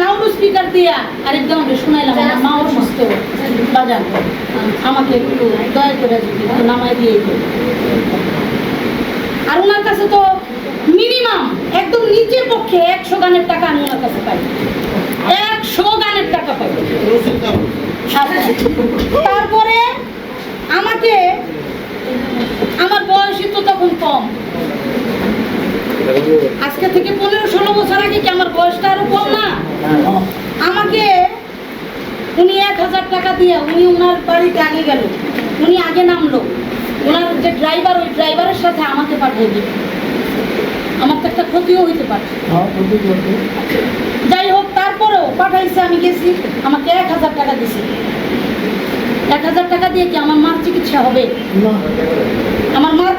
Loud speaker দিয়া শুনাইলাম আমার মা অসুস্থ বাজান, আমাকে একটু দয়া করে দিয়ে আর ওনার কাছে তো মিনিমাম একদম পক্ষে একশো গানের টাকা আমি ওনার কাছে পাই। একশো গানের টাকা পাই। তারপরে আমাকে, আমার বয়সই তো তখন কম। আজকে থেকে পনেরো ষোলো বছর আগে কি আমার বয়সটা আরও কম না? আমাকে উনি এক হাজার টাকা দিয়ে উনি ওনার বাড়িতে আগে গেল। উনি আগে নামলো। ওনার যে ড্রাইভার ওই ড্রাইভারের সাথে আমাকে পাঠিয়ে দিল। আমার তো একটা ক্ষতিও হইতে পারে। যাই হোক তারপরেও পাঠাইছে আমি গেছি আমাকে এক হাজার টাকা দিছে। এক হাজার টাকা দিয়ে কি আমার মার চিকিৎসা হবে? আমার মার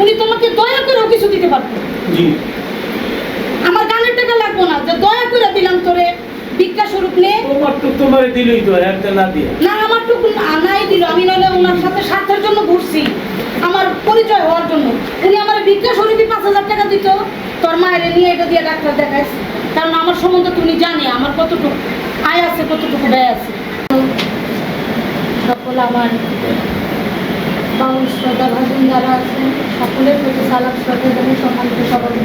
উনি তোমাকে দয়া করেও কিছু দিতে পারতো জি। আমার গানের টাকা লাগবো না যে দয়া করে দিলাম তোরে ভিক্ষা স্বরূপ নে। তোমার তো তোমার দিলই তো একটা না দিয়ে। না আমার টুকু দিল আমি নইলে ওনার সাথে স্বার্থের জন্য ঘুরছি। আমার পরিচয় হওয়ার জন্য। উনি আমার ভিক্ষা স্বরূপই পাঁচ হাজার টাকা দিত। তোর মায়ের নিয়ে এটা দিয়ে ডাক্তার দেখাইস কারণ আমার সম্বন্ধে তুমি জানে আমার কতটুকু আয় আছে কতটুকু ব্যয় আছে। সকল আমার বাউল শ্রদ্ধা ভাজন যারা আছেন সকলের প্রতি সালাম শ্রদ্ধা জানাই সম্মানিত সভাপতি।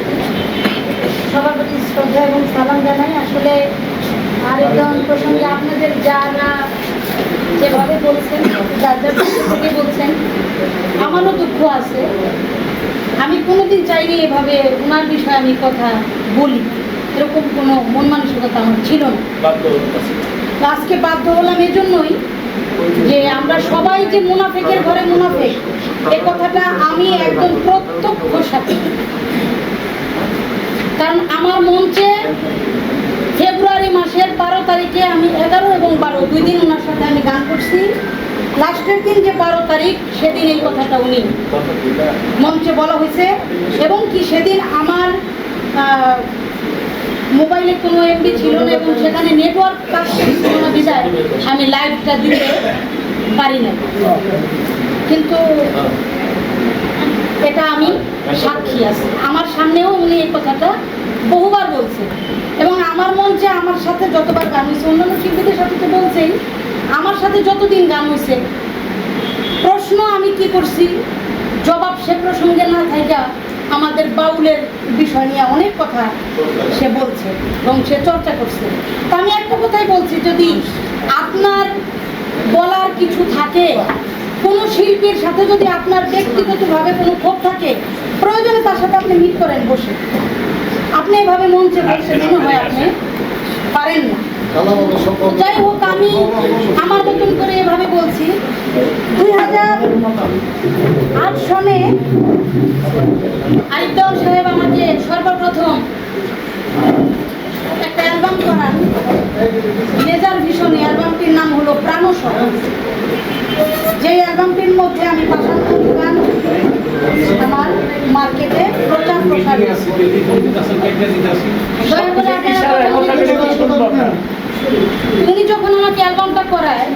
সবার প্রতি শ্রদ্ধা এবং সালাম জানাই আসলে আরেকজন প্রসঙ্গে আপনাদের যারা যেভাবে বলছেন যার যার থেকে বলছেন আমারও দুঃখ আছে। আমি কোনোদিন চাইনি এভাবে ওনার বিষয়ে আমি কথা বলি। এরকম কোনো মন মানসিকতা আমার ছিল না। আজকে বাধ্য হলাম এজন্যই যে আমরা সবাই যে মুনাফেকের ঘরে মুনাফেক, এ কথাটা আমি একদম প্রত্যক্ষ সাথে। কারণ আমার মঞ্চে ফেব্রুয়ারি মাসের বারো তারিখে আমি এগারো এবং বারো, দুই দিন ওনার সাথে আমি গান করছি। লাস্টের দিন যে বারো তারিখ, সেদিন এই কথাটা উনি মঞ্চে বলা হয়েছে। এবং কি সেদিন আমার মোবাইলে কোনো এমবি ছিল না এবং সেখানে নেটওয়ার্ক করছিল না বিদায়, আমি লাইভটা দিতে পারি না কিন্তু এটা আমি সাক্ষী আছি। আমার সামনেও উনি এই কথাটা বহুবার বলছে এবং আমার মন মঞ্চে আমার সাথে যতবার গান হয়েছে, অন্যান্য শিল্পীদের সাথে তো বলছেই, আমার সাথে যতদিন গান হয়েছে, প্রশ্ন আমি কি করছি? জবাব সে প্রসঙ্গে না থাকা আমাদের বাউলের বিষয় নিয়ে অনেক কথা সে বলছে এবং সে চর্চা করছে। তো আমি একটা কথাই বলছি যদি আপনার বলার কিছু থাকে কোনো শিল্পীর সাথে যদি আপনার ব্যক্তিগতভাবে কোনো ক্ষোভ থাকে প্রয়োজনে তার সাথে আপনি মিট করেন বসে। আপনি এভাবে মঞ্চে বসে মনে হয় আপনি পারেন না। যাই হোক আমি আমার মতন করে এভাবে বলছি। দুই হাজার আট সনে আরিফদাউল সাহেব আমাকে সর্বপ্রথম একটা অ্যালবাম করান। লেজার ভিশনে অ্যালবামটির নাম হলো প্রাণসর যে অ্যালবামটির মধ্যে আমি পাশান গান আমার মার্কেটে প্রচার প্রসার দয়া করে উনি যখন আমাকে অ্যালবামটা করায়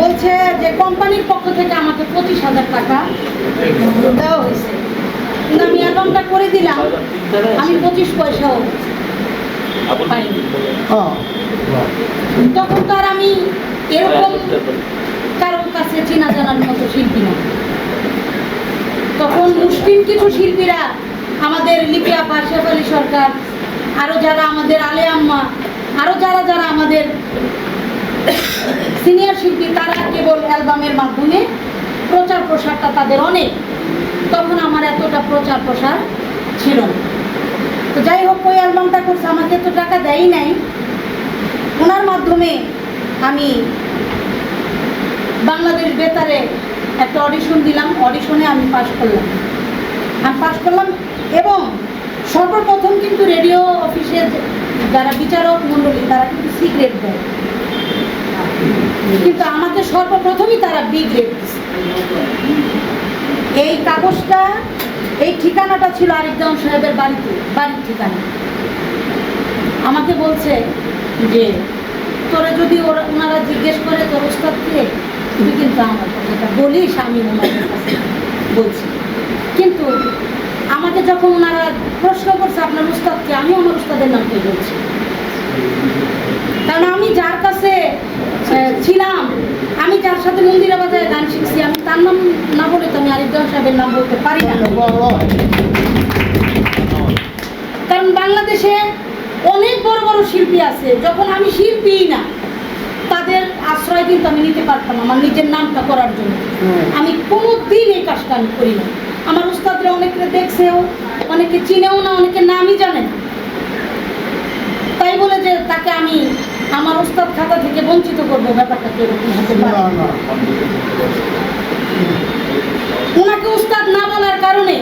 বলছে যে কোম্পানির পক্ষ থেকে আমাকে পঁচিশ হাজার টাকা দেওয়া হয়েছে। কিন্তু আমি অ্যালবামটা করে দিলাম আমি পঁচিশ পয়সাও পাইনি। তখন তো আর আমি এরকম কারোর কাছে চেনা জানার মতো শিল্পী না। তখন মুসলিম কিছু শিল্পীরা আমাদের লিপিয়া পাশেফ আলী সরকার আরও যারা আমাদের আলে আম্মা আরও যারা যারা আমাদের সিনিয়র শিল্পী, তারা কেবল অ্যালবামের মাধ্যমে প্রচার প্রসারটা তাদের অনেক। তখন আমার এতটা প্রচার প্রসার ছিল তো যাই হোক, ওই অ্যালবামটা করছে, আমাকে তো টাকা দেয়ই নাই। ওনার মাধ্যমে আমি বাংলাদেশ বেতারে একটা অডিশন দিলাম। অডিশনে আমি পাশ করলাম। আমি পাশ করলাম এবং সর্বপ্রথম কিন্তু রেডিও অফিসের যারা বিচারক মণ্ডলী, তারা কিন্তু সিক্রেট দেয়। কিন্তু আমাকে সর্বপ্রথমই তারা বি গ্রেড এই কাগজটা, এই ঠিকানাটা ছিল আরিফদাউন সাহেবের বাড়িতে, বাড়ির ঠিকানা। আমাকে বলছে যে, তোরা যদি ওরা, ওনারা জিজ্ঞেস করে তোর উস্তাদ কে তুই কিন্তু আমার কথাটা বলিস, আমি ওনাদের কাছে বলছি। কিন্তু আমাকে যখন ওনারা প্রশ্ন করছে আপনার উস্তাদকে, আমি আমার উস্তাদের নামকে বলছি? কারণ আমি যার কাছে ছিলাম, আমি যার সাথে মন্দিরে বাজায় গান শিখছি, আমি তার নাম না বলে তো আমি আরিফজান সাহেবের নাম বলতে পারি না। কারণ বাংলাদেশে অনেক বড় বড় শিল্পী আছে, যখন আমি শিল্পী না, তাদের আশ্রয় কিন্তু আমি নিতে পারতাম আমার নিজের নামটা করার জন্য। আমি কোনো দিন এই কাজটা আমি করি না আমার উস্তাদরা অনেকে দেখছেও অনেকে চিনেও না অনেকে নামই জানে না। তাই বলে যে তাকে আমি আমার উস্তাদ খাতা থেকে বঞ্চিত করব ব্যাপারটা হতে পারে? ওনাকে উস্তাদ না বলার কারণে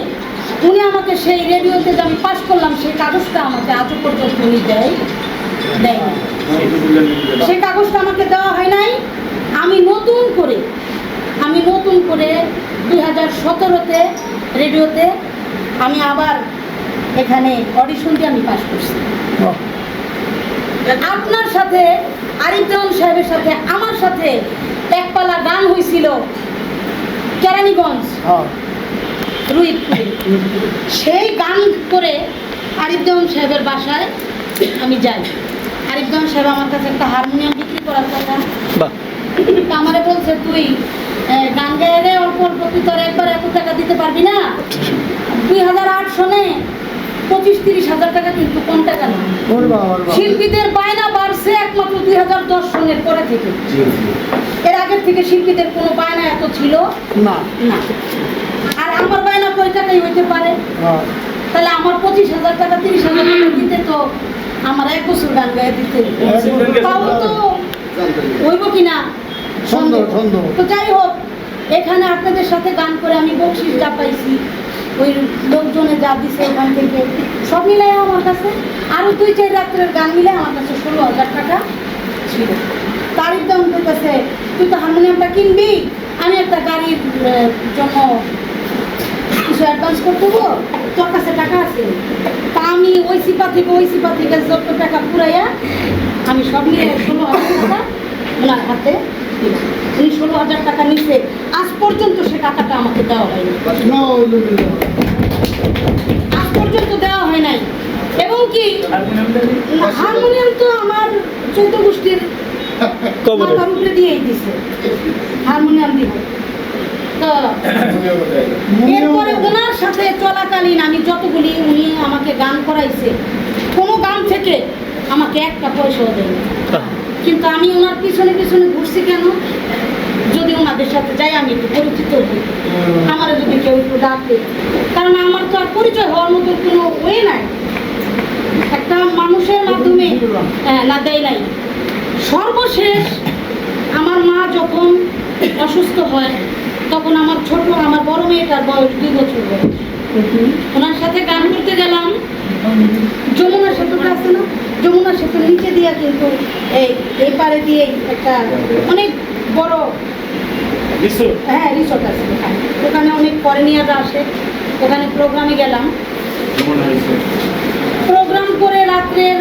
উনি আমাকে সেই রেডিওতে যে আমি পাশ করলাম সেই কাগজটা আমাকে আজও পর্যন্ত উনি দেয় দেয় সেই কাগজটা আমাকে দেওয়া হয় নাই। আমি নতুন করে আমি নতুন করে দুই হাজার সতেরোতে রেডিওতে আমি আবার এখানে অডিশন দিয়ে আমি পাশ করছি। আপনার সাথে আরিফ জামান সাহেবের সাথে আমার সাথে একপালা গান হয়েছিল কেরানীগঞ্জ রুইপুরে। সেই গান করে আরিফজামান সাহেবের বাসায় আমি যাই। আরিফজামান সাহেব আমার কাছে একটা হারমোনিয়াম বিক্রি করার কথা। আমারে বলছে তুই গান গায়ে রে অল্প অল্প তুই তোর একবার এত টাকা দিতে পারবি না? দুই হাজার আট সনে পঁচিশ তিরিশ হাজার টাকা কিন্তু কম টাকা না। শিল্পীদের বায়না বাড়ছে একমাত্র দুই হাজার দশ সনের পরে থেকে। এর আগের থেকে শিল্পীদের কোনো বায়না এত ছিল? না। না। আর আমার বায়না কয় টাকাই হইতে পারে। তাহলে আমার পঁচিশ হাজার টাকা তিরিশ হাজার টাকা দিতে তো আমার এক বছর গান গায়ে দিতে তাও তো? হইব কিনা সন্দেহ। তো যাই হোক এখানে আপনাদের সাথে গান করে আমি বকশিস যা পাইছি, ওই লোকজনে যা দিছে ওখান থেকে, সব মিলাই আমার কাছে আরও দুই, চার রাত্রের গান মিলে আমার কাছে ষোলো হাজার টাকা ছিল। তারিখ দাম কাছে তুই তো হারমোনিয়ামটা কিনবি, আমি একটা গাড়ির জন্য কিছু অ্যাডভান্স করতে তোর কাছে টাকা আছে। তা আমি ওই সিপা থেকে, ওই সিপা থেকে যত টাকা পুরাইয়া আমি সব নিয়ে ষোলো হাজার টাকা ওনার হাতে দিলাম। উনি ষোলো হাজার টাকা নিচ্ছে পর্যন্ত সে টাকাটা আমাকে দেওয়া হয়নি আজ পর্যন্ত দেওয়া হয় নাই। এবং কি হারমোনিয়াম তো আমার চৌদ্দ গোষ্ঠীর মাথার উপরে দিয়েই দিছে। হারমোনিয়াম দিব। এরপরে ওনার সাথে চলাকালীন আমি যতগুলি উনি আমাকে গান করাইছে কোনো গান থেকে আমাকে একটা পয়সাও দেয়নি। কিন্তু আমি ওনার পিছনে পিছনে ঘুরছি সাথে যাই আমি একটু পরিচিত হই। আমার যদি কেউ একটু ডাকে কারণ আমার তো আর পরিচয় হওয়ার মতো কোনো ওয়ে নাই। একটা মানুষের মাধ্যমে হ্যাঁ, না দেয় নাই। সর্বশেষ আমার মা যখন অসুস্থ হয় তখন আমার ছোট আমার বড় মেয়েটার বয়স দুই বছর বয়স। ওনার সাথে গান করতে গেলাম। যমুনা সেতুটা আছে না? যমুনা সেতুর নিচে দিয়ে কিন্তু এই এই পারে দিয়ে একটা অনেক বড় হ্যাঁ রিসোর্ট আছে ওখানে। অনেক ফরেনিয়াররা আসে। ওখানে প্রোগ্রামে গেলাম। প্রোগ্রাম করে রাত্রের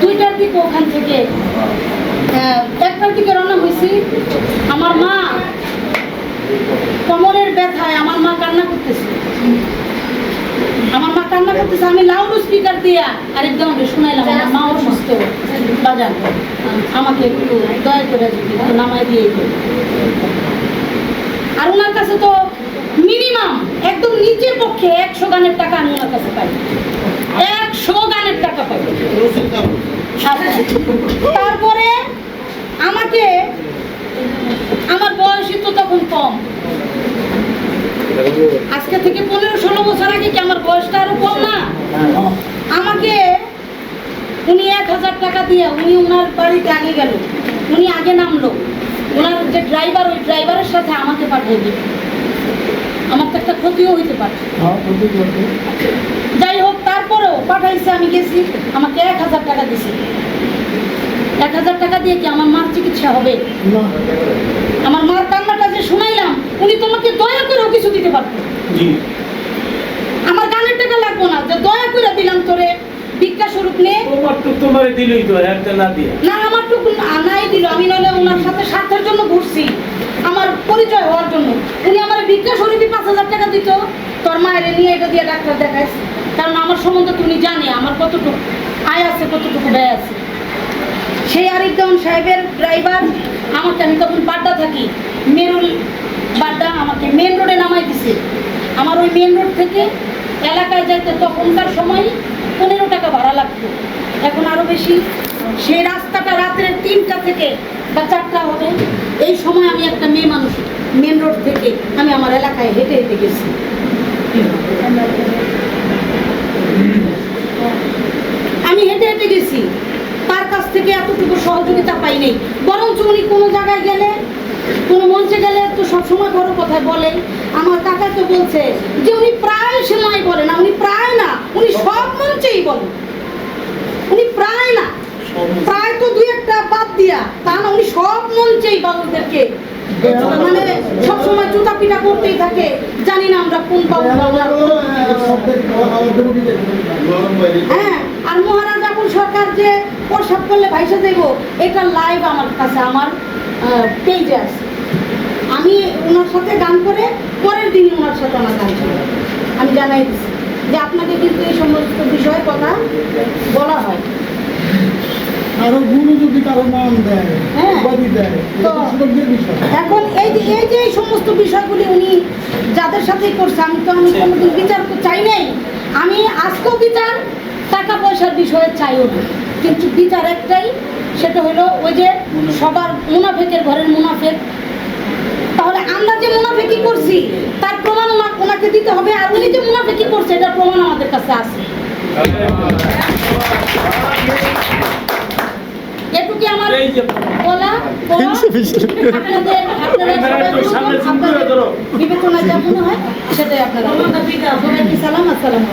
দুইটার দিকে ওখান থেকে একটার দিকে রওনা হয়েছি আমার মা কোমরের ব্যথায় আমার মা কান্না করতেছে আমার করতেছে, আমি লাউড স্পিকার দিয়া আরেকদম শুনাইলাম, আমার মা অসুস্থ বাজান, আমাকে একটু দয়া করে যদি নামাই দিয়ে আর ওনার কাছে তো মিনিমাম একদম নিচের পক্ষে একশো গানের টাকা আমি ওনার কাছে পাই একশো গানের টাকা পাই আচ্ছা। তারপরে আমাকে আমার বয়সই তো তখন কম আজকে থেকে পনেরো ষোলো বছর আগে কি আমার বয়সটা আরও কম না? আমাকে উনি এক হাজার টাকা দিয়ে উনি ওনার বাড়িতে আগে গেল। উনি আগে নামলো। ওনার যে ড্রাইভার ওই ড্রাইভারের সাথে আমাকে পাঠিয়ে দিল। আমার তো একটা ক্ষতিও হইতে পারে। যাই হোক তারপরেও পাঠাইছে আমি গেছি আমাকে এক হাজার টাকা দিছে। এক হাজার টাকা দিয়ে কি আমার মার চিকিৎসা হবে? আমার শুনাইলাম উনি তোমাকে দয়া করেও কিছু দিতে পারতো আমার গানের টাকা লাগবো না যে দয়া করে দিলাম তোরে ভিক্ষা স্বরূপ নে। তোমার দিলই তো একটা না দিয়া। না আমার টুকু নাই দিল আমি নইলে ওনার সাথে স্বার্থের জন্য ঘুরছি আমার পরিচয় হওয়ার জন্য। উনি আমার ভিক্ষা স্বরূপই পাঁচ হাজার টাকা দিত তোর মায়ের নিয়ে এটা দিয়ে ডাক্তার দেখাইস কারণ আমার সম্বন্ধে তুমি জানে আমার কতটুকু আয় আছে কতটুকু ব্যয় আছে। সেই আরিফ দেওয়ান সাহেবের ড্রাইভার আমাকে আমি তখন বাড্ডা থাকি মেরুল বাড্ডা আমাকে মেন রোডে নামাই দিছে। আমার ওই মেন রোড থেকে এলাকায় যাইতে তখনকার সময় পনেরো টাকা ভাড়া লাগতো। এখন আরও বেশি। সেই রাস্তাটা রাত্রে তিনটা থেকে বা চারটা হবে। এই সময় আমি একটা মেয়ে মানুষ মেন রোড থেকে আমি আমার এলাকায় হেঁটে হেঁটে গেছি। আমি হেঁটে হেঁটে গেছি। তার কাছ থেকে এতটুকু সহযোগিতা পাই নাই। বরঞ্চ উনি কোনো জায়গায় গেলে কোনো মঞ্চে গেলে তো সবসময় বড় কথা বলে। আমার কাকা তো বলছে যে উনি প্রায় সময় বলে না উনি প্রায় না, উনি সব মঞ্চেই বলেন। উনি প্রায় না, প্রায় তো দুই একটা বাদ দিয়া, তা না, উনি সব মঞ্চেই বাবুদেরকে মানে সবসময় জুতা পিটা করতেই থাকে, জানি না আমরা কোন বাবু হ্যাঁ আর মহারাজ সরকার যে প্রসাব করলে ভাইসা দেব এটা লাইভ আমার কাছে আমার পেজে আছে। আমি ওনার সাথে গান করে পরের দিন ওনার সাথে আমার গান ছিল আমি জানাই দিচ্ছি যে আপনাকে কিন্তু এই সমস্ত বিষয়ে কথা বলা হয়। আরও গুরু যদি কারও নাম দেয় হ্যাঁ। এখন এই যে এই যে সমস্ত বিষয়গুলি উনি যাদের সাথেই করছে আমি তো আমি কোনোদিন বিচার তো চাই নাই। আমি আজকেও বিচার টাকা পয়সার বিষয়ে চাইও না। কিন্তু বিচার একটাই সেটা হলো ওই যে সবার মুনাফেকের ঘরের মুনাফেক। তাহলে আমরা যে মুনাফেকি করছি তার প্রমাণ ওনা- ওনাকে দিতে হবে আর উনি যে মুনাফেকি করছে এটার প্রমাণ আমাদের কাছে আছে। এটুকু আমার বলা। বিবেচনা মনে হয় সেটাই আপনারা সবাইকে সালাম আসসালামু